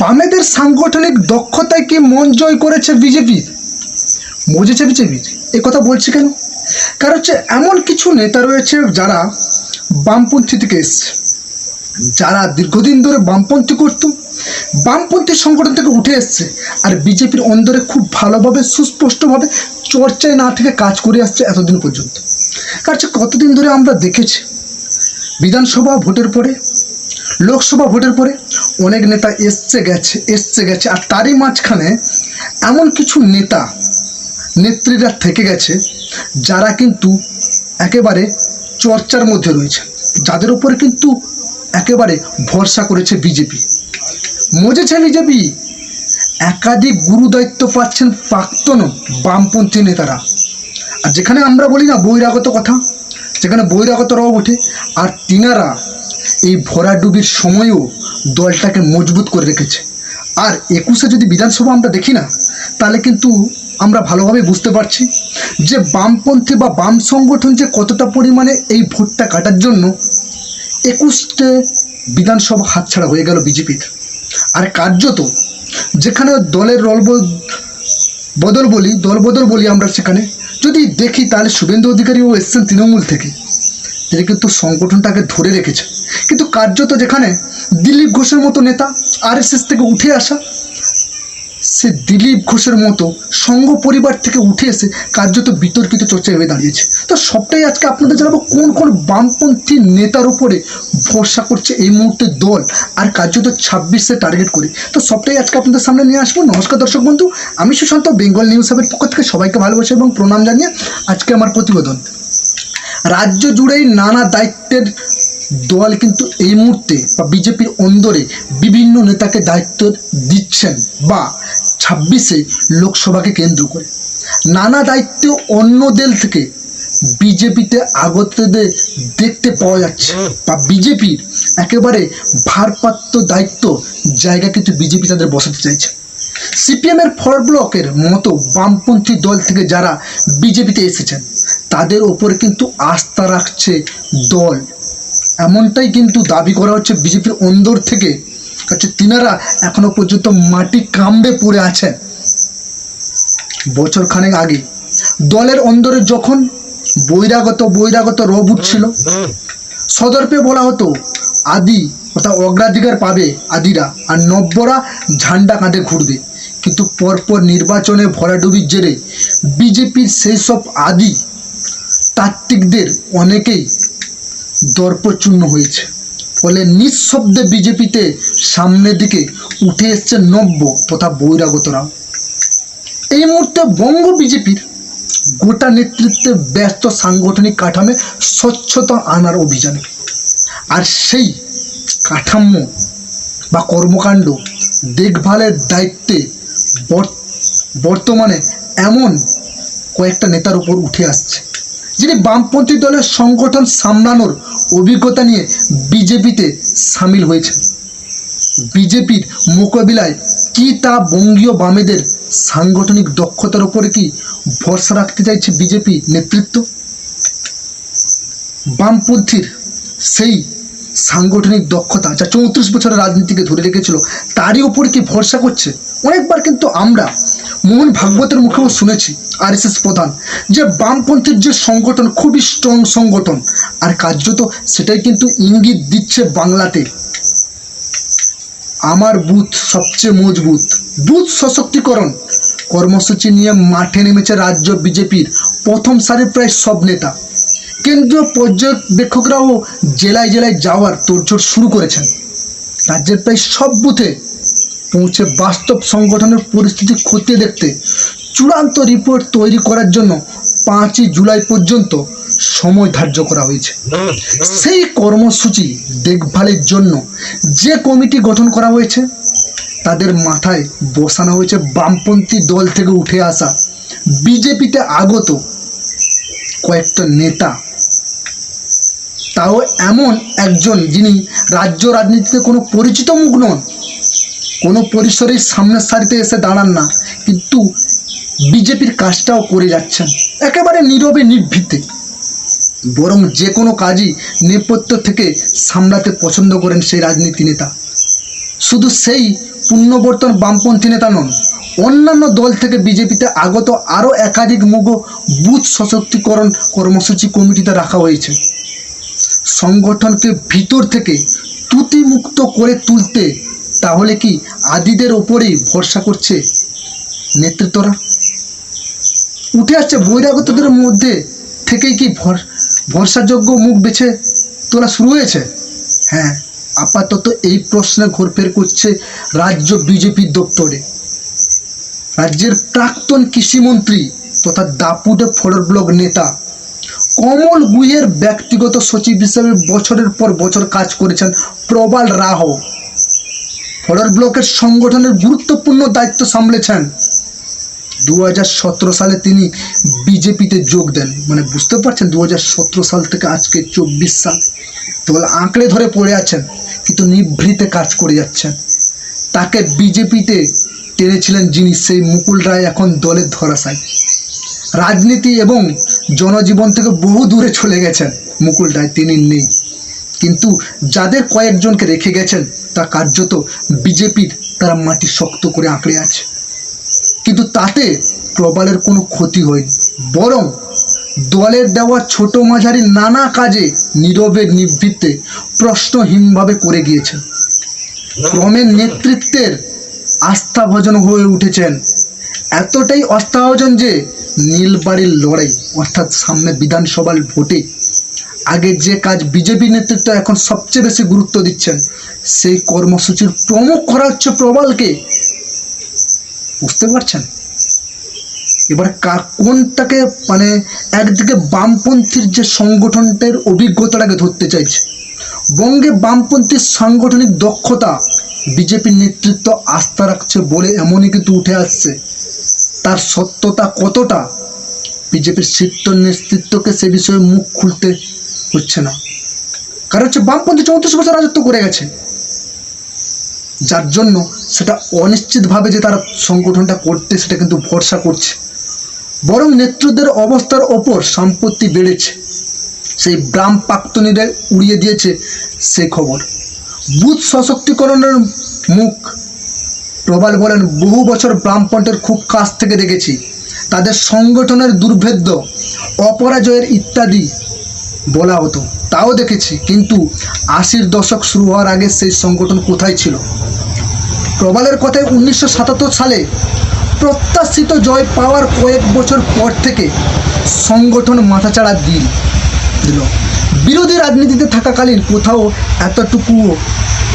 বামেদের সাংগঠনিক দক্ষতায় কি মন জয় করেছে বিজেপি? বুঝেছে বিজেপি? এ কথা বলছি কেন? কারণ হচ্ছে এমন কিছু নেতা রয়েছে যারা বামপন্থী থেকে এসছে। যারা দীর্ঘদিন ধরে বামপন্থী করত, বামপন্থী সংগঠন থেকে উঠে এসছে আর বিজেপির অন্দরে খুব ভালোভাবে, সুস্পষ্টভাবে চর্চায় না থেকে কাজ করে আসছে এতদিন পর্যন্ত। কারণ কতদিন ধরে আমরা দেখেছি, বিধানসভা ভোটের পরে, লোকসভা ভোটের পরে অনেক নেতা এসছে, গেছে এসছে, গেছে, আর তারই মাঝখানে এমন কিছু নেতা, নেত্রীরা থেকে গেছে, যারা কিন্তু একেবারে চর্চার মধ্যে রয়েছে, যাদের উপরে কিন্তু একেবারে ভরসা করেছে বিজেপি। মজেছে বিজেপি একাধিক গুরু দায়িত্ব পাচ্ছেন প্রাক্তন বামপন্থী নেতারা। আর যেখানে আমরা বলি না বহিরাগত কথা, যেখানে বহিরাগতরাও ওঠে, আর তিনারা এই ভরাডুবির সময়ও দলটাকে মজবুত করে রেখেছে। আর একুশে যদি বিধানসভা আমরা দেখি না, তাহলে কিন্তু আমরা ভালোভাবে বুঝতে পারছি যে বামপন্থী বা বাম সংগঠন যে কতটা পরিমাণে এই ভোটটা কাটার জন্য একুশটে বিধানসভা হাতছাড়া হয়ে গেল বিজেপির। আর কার্যত যেখানে দলের রল বদল বলি, দল বদল বলি আমরা সেখানে, যদি দেখি তাহলে শুভেন্দু অধিকারীও এসছেন তৃণমূল থেকে, তিনি কিন্তু সংগঠনটাকে ধরে রেখেছে কিন্তু কার্যত যেখানে দিলীপ ঘোষের মতো নেতা আরএসএস থেকে উঠে আসা, সে দিলীপ ঘোষের মতো সংঘ পরিবার থেকে উঠে এসে কার্যত বিতর্কিত চর্চায় হয়ে দাঁড়িয়েছে। তো সবটাই আজকে আপনাদের জানাব, কোন কোন বামপন্থী নেতার উপরে ভরসা করছে এই মুহূর্তে দল আর কার্যত ছাব্বিশে টার্গেট করে। তো সবটাই আজকে আপনাদের সামনে নিয়ে আসব। নমস্কার দর্শক বন্ধু, আমি সুশান্ত, বেঙ্গল নিউজ হাবের পক্ষ থেকে সবাইকে ভালোবাসি এবং প্রণাম জানিয়ে আজকে আমার প্রতিবেদন। রাজ্য জুড়েই নানা দায়িত্বের দল কিন্তু এই মুহূর্তে বা বিজেপির অন্দরে বিভিন্ন নেতাকে দায়িত্ব দিচ্ছেন বা ছাব্বিশে লোকসভাকে কেন্দ্র করে। নানা দায়িত্বে অন্য দল থেকে বিজেপিতে আগতদের দেখতে পাওয়া যাচ্ছে বা বিজেপির একেবারে ভারপ্রাপ্ত দায়িত্ব জায়গা কিন্তু বিজেপি তাদের বসাতে চাইছে। সিপিএমের ফরওয়ার্ড ব্লকের মতো বামপন্থী দল থেকে যারা বিজেপিতে এসেছেন, তাদের ওপরে কিন্তু আস্থা রাখছে দল। এমনটাই কিন্তু দাবি করা হচ্ছে বিজেপির অন্দর থেকে। হচ্ছে তিনারা এখনও পর্যন্ত মাটি কামড়ে পড়ে আছেন। বছর খানেক আগে। দলের অন্দরে যখন বৈরাগত বৈরাগত রব উঠছিল, সদর্পে বলা হতো, আদি অর্থাৎ অগ্রাধিকার পাবে আদিরা আর নব্যরা ঝান্ডা কাঁধে ঘুরবে। কিন্তু পরপর নির্বাচনে ভরাডুবির জেরে বিজেপির সেই সব আদি তাত্ত্বিকদের অনেকেই দর্পচূর্ণ হয়েছে। ফলে নিঃশব্দে বিজেপিতে সামনের দিকে উঠে এসছে নব্য তথা বহিরাগতরাও। এই মুহূর্তে বঙ্গ বিজেপির গোটা নেতৃত্বে ব্যস্ত সাংগঠনিক কাঠামে স্বচ্ছতা আনার অভিযানে। আর সেই কাঠামো বা কর্মকাণ্ড দেখভালের দায়িত্বে বর- বর্তমানে এমন কয়েকটা নেতার উপর উঠে আসছে, যিনি বামপন্থী দলের সংগঠন সামলানোর অভিজ্ঞতা নিয়ে বিজেপিতে সামিল হয়েছে বিজেপির মোকাবিলায় কি তা বঙ্গীয় বামেদের সাংগঠনিক দক্ষতার উপরে কি ভরসা রাখতে চাইছে বিজেপি নেতৃত্ব? বামপন্থীর সেই সাংগঠনিক দক্ষতা যা চৌত্রিশ বছরের রাজনীতিকে ধরে রেখেছিল, তারই উপর কি ভরসা করছে? অনেকবার কিন্তু আমরা মোহন ভাগবতের মুখেও শুনেছি আরএসএস প্রধান যে বামপন্থীর যে সংগঠন খুবই স্ট্রং সংগঠন। আর কার্যত সেটাই কিন্তু ইঙ্গিত দিচ্ছে বাংলাতে। আমার বুথ সবচেয়ে মজবুত। বুথ সশক্তিকরণ। কর্মসূচি নিয়ে মাঠে নেমেছে রাজ্য বিজেপির প্রথম সারির প্রায় সব নেতা। কেন্দ্রীয় পর্যবেক্ষকরাও জেলায় জেলায় যাওয়ার তোড়জোড় শুরু করেছেন। রাজ্যের প্রায় সব বুথে পৌঁছে বাস্তব সংগঠনের পরিস্থিতি খতিয়ে দেখতে চূড়ান্ত রিপোর্ট তৈরি করার জন্য পাঁচই জুলাই পর্যন্ত সময় ধার্য করা হয়েছে। সেই কর্মসূচি দেখভালের জন্য যে কমিটি গঠন করা হয়েছে, তাদের মাথায় বসানো হয়েছে বামপন্থী দল থেকে উঠে আসা বিজেপিতে আগত কয়েকটা নেতা। তাও এমন একজন যিনি রাজ্য রাজনীতিতে কোনো পরিচিত মুখ নন কোনো পরিসরেই সামনের সারিতে এসে দাঁড়ান না, কিন্তু বিজেপির কাজটাও করে যাচ্ছেন, একেবারে নীরবে নির্ভীতে। বরং যে কোনো কাজই নেপথ্য থেকে সামলাতে পছন্দ করেন সেই রাজনীতি নেতা। শুধু সেই পুনর্বর্তন বামপন্থী নেতা নন, অন্যান্য দল থেকে বিজেপিতে আগত আরও একাধিক মুগ বুথ সশক্তিকরণ কর্মসূচি কমিটিতে রাখা হয়েছে। সংগঠনকে ভিতর থেকে ত্রুটিমুক্ত করে তুলতে তাহলে কি আদিদের ওপরেই ভরসা করছে নেতৃত্বরা। উঠে আসছে বহিরাগতদের মধ্যে থেকেই কি ভর- ভরসাযোগ্য মুখ বেছে তোলা শুরু হয়েছে? হ্যাঁ আপাতত এই প্রশ্নে ঘোরফের করছে রাজ্য বিজেপির দপ্তরে। রাজ্যের প্রাক্তন কৃষিমন্ত্রী তথা দাপুটে ফরর ব্লক নেতা কমল গুইয়ের ব্যক্তিগত সচিব হিসেবে বছরের পর বছর কাজ করেছেন প্রবাল রাহ। ফরর ব্লকের সংগঠনের গুরুত্বপূর্ণ দায়িত্ব সামলেছেন। দু হাজার সতেরো সালে তিনি বিজেপিতে যোগ দেন। মানে বুঝতে পারছেন দু হাজার সতেরো সাল থেকে আজকে চব্বিশ সাল। কেবল আঁকড়ে ধরে পড়ে আছেন, কিন্তু নিভৃতে কাজ করে যাচ্ছেন। তাকে বিজেপিতে টেনেছিলেন যিনি সেই মুকুল রায় এখন দলের ধরাশায়। রাজনীতি এবং জনজীবন থেকে বহু দূরে চলে গেছেন মুকুল রায়, তিনি নেই। কিন্তু যাদের কয়েকজনকে রেখে গেছেন তা কার্যত বিজেপির তারা মাটি শক্ত করে আঁকড়ে আছে। কিন্তু তাতে প্রবালের কোনো ক্ষতি হয়নি। বরং দলের দেওয়া ছোট মাঝারি নানা কাজে নীরবে নিবৃত্তে প্রশ্নহীনভাবে করে গিয়েছেন। ক্রমে নেতৃত্বের আস্থাভজন হয়ে উঠেছেন। এতটাই আস্থাভজন যে নীলবাড়ির লড়াই, অর্থাৎ সামনে বিধানসভার ভোটে আগে যে কাজ বিজেপি নেতৃত্ব এখন সবচেয়ে বেশি গুরুত্ব দিচ্ছেন, সেই কর্মসূচির প্রমুখ করা হচ্ছে প্রবালকে। বুঝতে পারছেন? এবার কার কোনটাকে মানে একদিকে বামপন্থীর যে সংগঠনটার অভিজ্ঞতাটাকে ধরতে চাইছে, বঙ্গে বামপন্থীর সাংগঠনিক দক্ষতা বিজেপির নেতৃত্ব আস্থা রাখছে বলে এমনই কিন্তু উঠে আসছে। তার সত্যতা কতটা? বিজেপির শীর্ষ নেতৃত্বকে সে বিষয়ে মুখ খুলতে হচ্ছে না। কারণ হচ্ছে বামপন্থী চৌত্রিশ বছর রাজত্ব করে গেছে। যার জন্য সেটা অনিশ্চিতভাবে যে তারা সংগঠনটা করতে, সেটা কিন্তু ভরসা করছে। বরং নেতৃত্বের অবস্থার ওপর সম্পত্তি বেড়েছে। সেই ব্রাম প্রাক্তনীরা উড়িয়ে দিয়েছে সেই খবর। বুথ সশক্তিকরণের মুখ প্রবাল বলেন, বহু বছর ব্রাহ্মণের খুব কাছ থেকে দেখেছি। তাদের সংগঠনের দুর্ভেদ্য, অপরাজয়ের ইত্যাদি বলা হতো। তাও দেখেছি, কিন্তু আশির দশক শুরু হওয়ার আগে সেই সংগঠন কোথায় ছিল? প্রবালের কথায় উনিশশো সাতাত্তর সালে প্রত্যাশিত জয় পাওয়ার কয়েক বছর পর থেকে সংগঠন মাথাচাড়া দিল দিল। বিরোধী রাজনীতিতে থাকাকালীন কোথাও এতটুকু,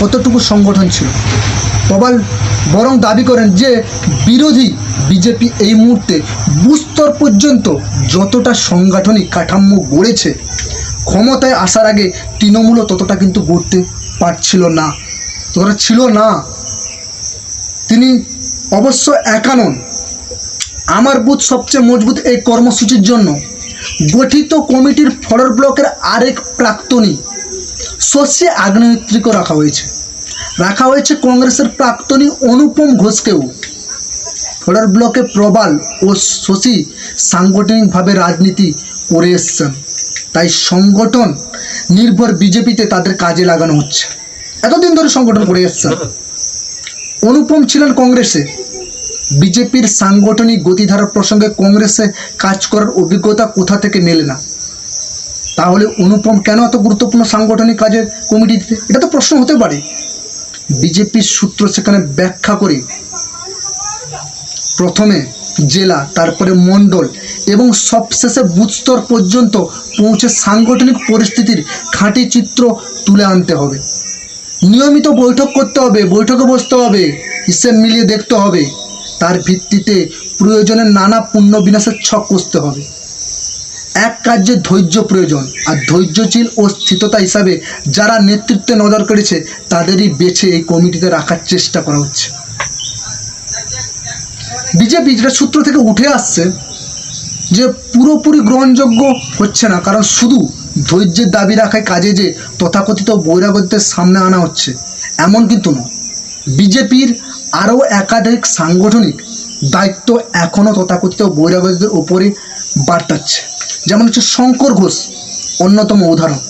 কতটুকু সংগঠন ছিল? প্রবাল বরং দাবি করেন যে বিরোধী বিজেপি এই মুহূর্তে বুস্তর পর্যন্ত যতটা সাংগঠনিক কাঠামো গড়েছে, ক্ষমতায় আসার আগে তৃণমূলও ততটা কিন্তু গড়তে পারছিল না, ততটা ছিল না। তিনি অবশ্য একা নন। আমার বুথ সবচেয়ে মজবুত এই কর্মসূচির জন্য গঠিত কমিটির ফরর ব্লকের আরেক প্রাক্তনী, শশী আগ্নেয়িত্রীকে রাখা হয়েছে। রাখা হয়েছে কংগ্রেসের প্রাক্তনী অনুপম ঘোষকেও। ফরর ব্লকে প্রবাল ও শশী সাংগঠনিকভাবে রাজনীতি করে এসছেন। তাই সংগঠন নির্ভর বিজেপিতে তাদের কাজে লাগানো হচ্ছে। এতদিন ধরে সংগঠন করে এসছেন। অনুপম ছিলেন কংগ্রেসে। বিজেপির সাংগঠনিক গতিধারার প্রসঙ্গে কংগ্রেসে কাজ করার অভিজ্ঞতা কোথা থেকে মেলে না? তাহলে অনুপম কেন এত গুরুত্বপূর্ণ সাংগঠনিক কাজের কমিটিতে? এটা তো প্রশ্ন হতে পারে। বিজেপির সূত্র সেখানে ব্যাখ্যা করে প্রথমে জেলা, তারপরে মণ্ডল এবং সবশেষে বুথ স্তর পর্যন্ত পৌঁছে সাংগঠনিক পরিস্থিতির খাঁটি চিত্র তুলে আনতে হবে। নিয়মিত বৈঠক করতে হবে, বৈঠকে বসতে হবে, হিসেব মিলিয়ে দেখতে হবে। তার ভিত্তিতে প্রয়োজনে নানা পুণ্য বিনাশের ছক কষতে হবে। এক কার্যে ধৈর্য প্রয়োজন, আর ধৈর্যশীল ও স্থিততা হিসাবে যারা নেতৃত্বে নজর করেছে তাদেরই বেছে এই কমিটিতে রাখার চেষ্টা করা হচ্ছে। বিজেপি যেটা সূত্র থেকে উঠে আসছে যে পুরোপুরি গ্রহণযোগ্য হচ্ছে না, কারণ শুধু ধৈর্যের দাবি রাখায় কাজে যে তথাকথিত বৈরাগত্যের সামনে আনা হচ্ছে, এমন কিন্তু নয়। বিজেপির আরও একাধিক সাংগঠনিক দায়িত্ব এখনও তথাকথিত বৈরাগত্যের ওপরে বার্তাচ্ছে। যেমন হচ্ছে শঙ্কর ঘোষ, অন্যতম উদাহরণ।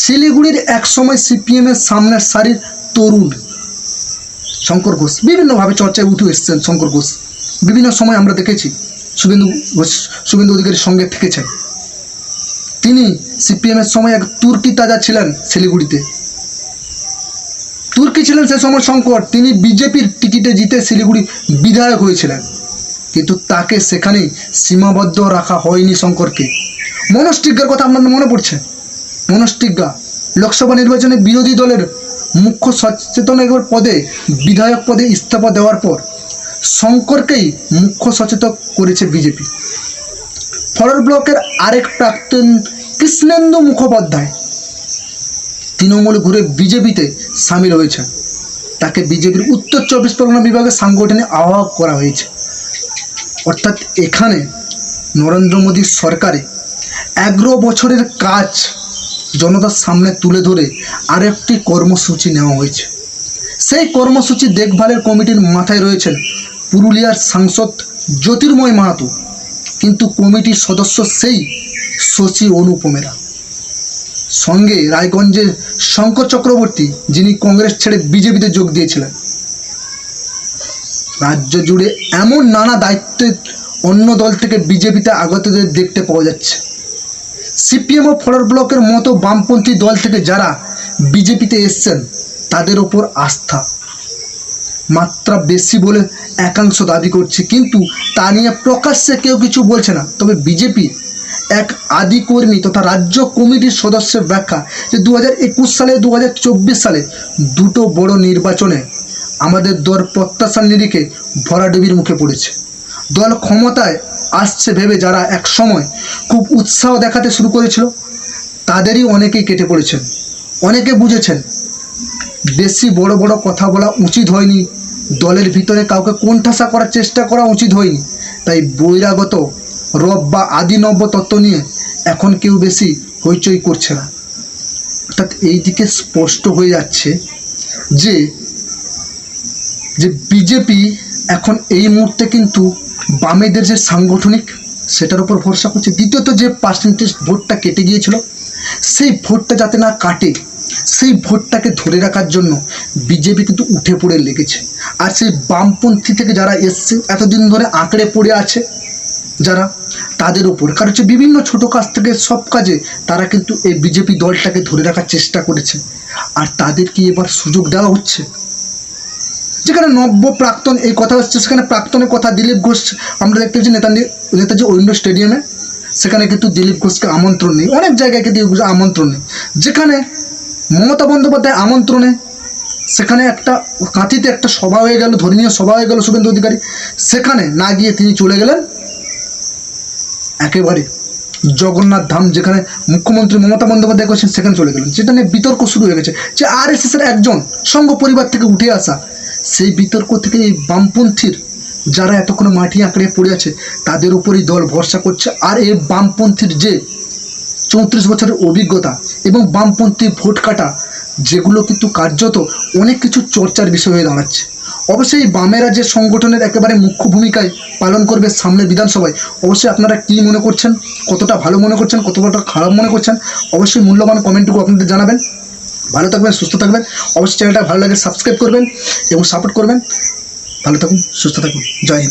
শিলিগুড়ির একসময় সিপিএমের সামনের সারির তরুণ শঙ্কর ঘোষ, বিভিন্নভাবে চর্চায় উঠে এসেছেন শঙ্কর ঘোষ। বিভিন্ন সময় আমরা দেখেছি শুভেন্দু শুভেন্দু অধিকারীর সঙ্গে থেকেছেন তিনি সিপিএমের সময় এক তুর্কি তাজা ছিলেন শিলিগুড়িতে। তুর্কি ছিলেন সে সময় শঙ্কর তিনি বিজেপির টিকিটে জিতে শিলিগুড়ি বিধায়ক হয়েছিলেন। কিন্তু তাকে সেখানেই সীমাবদ্ধ রাখা হয়নি শঙ্করকে। মনস্টিজ্ঞার কথা আপনার মনে পড়ছে? মনস্টিজ্ঞা লোকসভা নির্বাচনে বিরোধী দলের মুখ্য সচেতন পদে, বিধায়ক পদে ইস্তফা দেওয়ার পর শঙ্করকেই মুখ্য সচেতক করেছে বিজেপি। ফরওয়ার্ড ব্লকের আরেক প্রাক্তন কৃষ্ণেন্দু মুখোপাধ্যায় তৃণমূল ঘুরে বিজেপিতে সামিল হয়েছেন। তাকে বিজেপির উত্তর চব্বিশ পরগনা বিভাগের সাংগঠনিক আহ্বায়ক করা হয়েছে। অর্থাৎ এখানে নরেন্দ্র মোদীর সরকারে এগারো বছরের কাজ জনতার সামনে তুলে ধরে আরেকটি কর্মসূচি নেওয়া হয়েছে। সেই কর্মসূচি দেখভালের কমিটির মাথায় রয়েছেন পুরুলিয়ার সাংসদ জ্যোতির্ময় মাহাতো, কিন্তু কমিটির সদস্য সেই শশী অনুপমেরা সঙ্গে রায়গঞ্জের শঙ্কর চক্রবর্তী, যিনি কংগ্রেস ছেড়ে বিজেপিতে যোগ দিয়েছিলেন। রাজ্য জুড়ে এমন নানা দায়িত্বে অন্য দল থেকে বিজেপিতে আগতদের দেখতে পাওয়া যাচ্ছে। সিপিএম ও ফরওয়ার্ড ব্লকের মতো বামপন্থী দল থেকে যারা বিজেপিতে এসছেন, তাদের ওপর আস্থা। মাত্রা বেশি বলে একাংশ দাবি করছে। কিন্তু তা নিয়ে প্রকাশ্যে কেউ কিছু বলছে না। তবে বিজেপি এক আদি কর্মী তথা রাজ্য কমিটির সদস্যের ব্যাখ্যা যে দু একুশ সালে দু হাজার চব্বিশ সালে দুটো বড় নির্বাচনে আমাদের দল প্রত্যাশার নিরিখে ভরাডুবির মুখে পড়েছে। দল ক্ষমতায় আসছে ভেবে যারা এক সময় খুব উৎসাহ দেখাতে শুরু করেছিল, তাদেরই অনেকেই কেটে পড়েছেন। অনেকে বুঝেছেন বেশি বড় বড় কথা বলা উচিত হয়নি। দলের ভিতরে কাউকে কোণঠাসা করার চেষ্টা করা উচিত হয়নি। তাই বহিরাগত রব বা আদি নব্য তত্ত্ব নিয়ে এখন কেউ বেশি হইচই করছে না। অর্থাৎ এই দিকে স্পষ্ট হয়ে যাচ্ছে যে যে বিজেপি এখন এই মুহূর্তে কিন্তু বামেদের যে সাংগঠনিক, সেটার উপর ভরসা করছে। দ্বিতীয়ত যে পার্সেন্টেজ ভোটটা কেটে গিয়েছিল, সেই ভোটটা যাতে না কাটে সেই ভোটটাকে ধরে রাখার জন্য বিজেপি কিন্তু উঠে পড়ে লেগেছে। আর সেই বামপন্থী থেকে যারা এসছে, এতদিন ধরে আঁকড়ে পড়ে আছে যারা, তাদের উপর। কারণ হচ্ছে বিভিন্ন ছোটো কাজ থেকে সব কাজে তারা কিন্তু এই বিজেপি দলটাকে ধরে রাখার চেষ্টা করেছে। আর তাদেরকে এবার সুযোগ দেওয়া হচ্ছে। যেখানে নব্য প্রাক্তন এই কথা হচ্ছে, সেখানে প্রাক্তনের কথা দিলীপ ঘোষ, আমরা দেখতে পাচ্ছি নেতাজি নেতাজি ঐন্দ্র স্টেডিয়ামে। সেখানে কিন্তু দিলীপ ঘোষকে আমন্ত্রণ নেই। অনেক জায়গায় কিন্তু আমন্ত্রণ নেই। যেখানে মমতা বন্দ্যোপাধ্যায় আমন্ত্রণে সেখানে একটা কাঁথিতে একটা সভা হয়ে গেল, ধর্মীয় সভা হয়ে গেল শুভেন্দু অধিকারী। সেখানে না গিয়ে তিনি চলে গেলেন। একেবারে জগন্নাথ ধাম যেখানে মুখ্যমন্ত্রী মমতা বন্দ্যোপাধ্যায় করছেন, সেখানে চলে গেলেন। যেটা নিয়ে বিতর্ক শুরু হয়ে গেছে যে আর এস একজন সঙ্গ পরিবার থেকে উঠে আসা, সেই বিতর্ক থেকে এই বামপন্থীর যারা এতক্ষণ মাটি আঁকড়ে পড়ে আছে, তাদের উপরই দল ভরসা করছে। আর এই বামপন্থীর যে চৌত্রিশ বছরের অভিজ্ঞতা এবং বামপন্থী ভোট কাটা, যেগুলো কিন্তু কার্যত অনেক কিছু চর্চার বিষয় হয়ে দাঁড়াচ্ছে। অবশ্যই বামেরা যে সংগঠনের একেবারে মুখ্য ভূমিকায় পালন করবে সামনে বিধানসভায়। অবশ্যই আপনারা কি মনে করছেন? কতটা ভালো মনে করছেন? কতটা খারাপ মনে করছেন? অবশ্যই মূল্যবান কমেন্টটুকু আপনাদের জানাবেন। ভালো থাকবেন, সুস্থ থাকবেন। অবশ্যই চ্যানেলটা ভালো লাগে সাবস্ক্রাইব করবেন এবং সাপোর্ট করবেন। ভালো থাকুন, সুস্থ থাকুন। জয় হিন্দ।